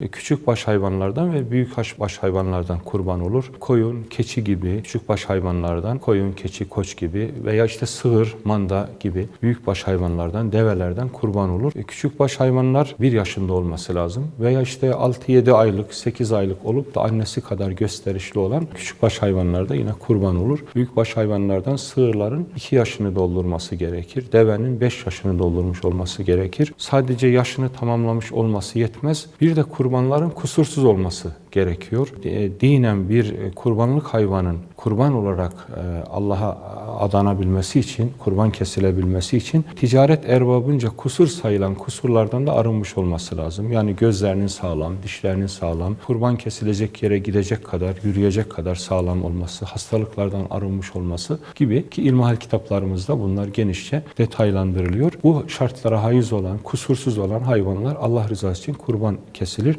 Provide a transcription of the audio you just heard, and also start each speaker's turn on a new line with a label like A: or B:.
A: E, Küçük baş hayvanlardan ve büyük baş hayvanlardan kurban olur. Koyun, keçi gibi küçük baş hayvanlardan, koyun, keçi, koç gibi veya işte sığır, manda gibi büyük baş hayvanlardan, develerden kurban olur. E, Küçük baş hayvanlar bir yaşında olması lazım veya işte 6-7 aylık, 8 aylık olup da annesi kadar gösterişli olan küçük baş hayvanlarda yine kurban olur. Büyük baş hayvanlardan sığırların 2 yaşını doldurması gerekir. Devenin 5 yaşını doldurmuş olması gerekir. Sadece yaşını tamamlamış olması yetmez. Bir de kurbanların kusursuz olması gerekiyor. E, Dinen bir e, kurbanlık hayvanın kurban olarak e, Allah'a adanabilmesi için, kurban kesilebilmesi için ticaret erbabınca kusur sayılan kusurlardan da arınmış olması lazım. Yani gözlerinin sağlam, dişlerinin sağlam, kurban kesilecek yere gidecek kadar, yürüyecek kadar sağlam olması, hastalıklardan arınmış olması gibi ki ilmihal kitaplarımızda bunlar genişçe detaylandırılıyor. Bu şartlara haiz olan, kusursuz olan hayvanlar Allah rızası için kurban kesilir.